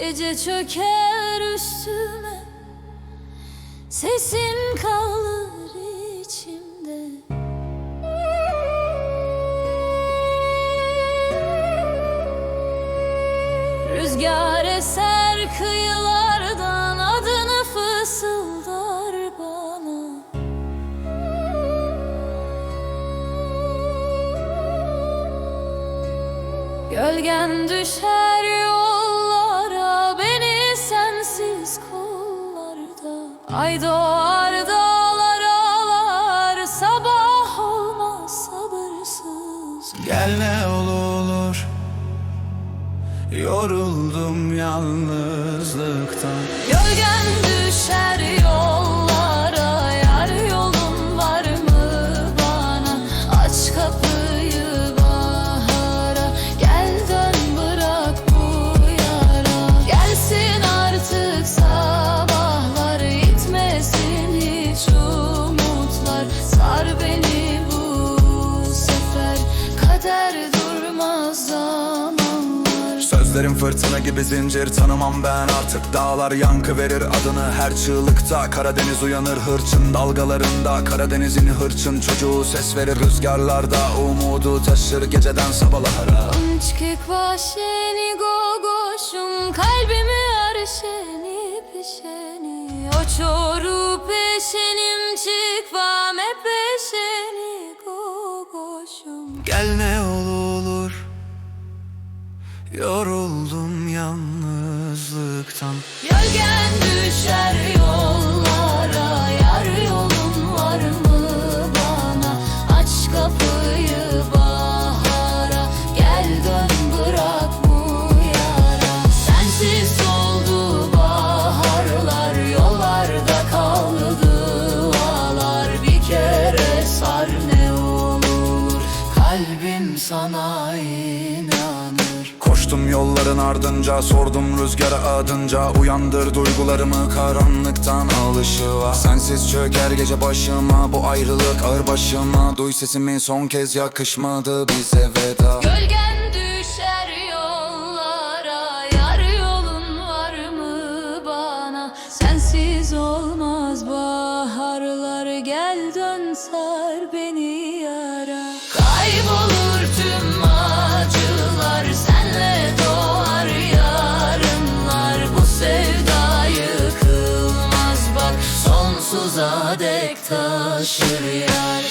Gece çöker üstüme Sesin kalır içimde. Rüzgar eser kıyılardan adını fısıldar bana. Gölgen düşer yollara Ay doğar dağlar ağlar sabah olmaz sabırsız. Gel ne olur Yoruldum yalnızlıktan. Gölgen zamanlar Sözlerim fırtına gibi zincir tanımam ben artık. Dağlar yankı verir adını her çığlıkta Karadeniz uyanır hırçın dalgalarında. Karadeniz'in hırçın çocuğu ses verir rüzgarlarda. Umudu taşır geceden sabahlara. Çıkık başeni gogoşum Kalbimi arşeni peşeni. O çoru peşenim çıkvam hep peşeni. Gogoşum Gel ne olur Yoruldum yalnızlıktan. Gölgen düşer yollara Yar yolun var mı bana? Aç kapıyı bahara Gel dön bırak bu yara. Sensiz oldu baharlar Yollarda kaldı dualar. Bir kere sar ne olur Kalbim sana inanır Koştum yolların ardınca Sordum rüzgara adınca Uyandır duygularımı karanlıktan alışığa Sensiz çöker gece başıma Bu ayrılık ağır başıma. Duy sesimi son kez yakışmadı bize veda. Gölgen düşer yollara Yar yolun var mı bana? Sensiz olmaz baharlar Gel dön sar beni yara. Kaybolur Sonsuza dek taşır yar